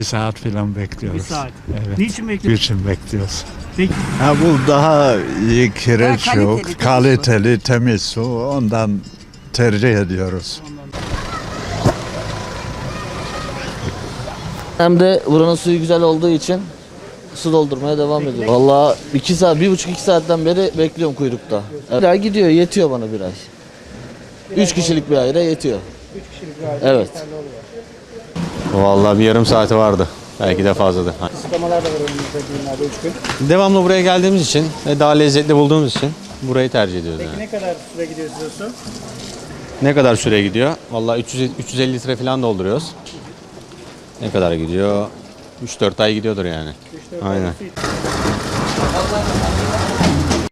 Bir saat falan bekliyoruz. Bir saat. Evet. Niçin bekliyoruz? Niçin bekliyoruz? Peki. Ha, bu daha iyi kireç daha kaliteli, yok. Kaliteli, temiz su. Ondan tercih ediyoruz. Ondan. Hem de buranın suyu güzel olduğu için su doldurmaya devam ediyorum. Valla 2 saat, bir buçuk iki saatten beri bekliyorum kuyrukta. Bir ay gidiyor, yetiyor bana bir ay. 3 kişilik bir ayda yetiyor. 3 kişilik bir aile Evet. Vallahi bir yarım saati vardı. Belki de fazladır. Kısıtlamalar da var önümüzdeki günlerde 3 gün. Devamlı buraya geldiğimiz için ve daha lezzetli bulduğumuz için burayı tercih ediyoruz. Peki Yani. ne kadar süre gidiyor size su? Ne kadar süre gidiyor? Vallahi 300, 350 litre falan dolduruyoruz. Ne kadar gidiyor? 3-4 ay gidiyordur yani. Aynen.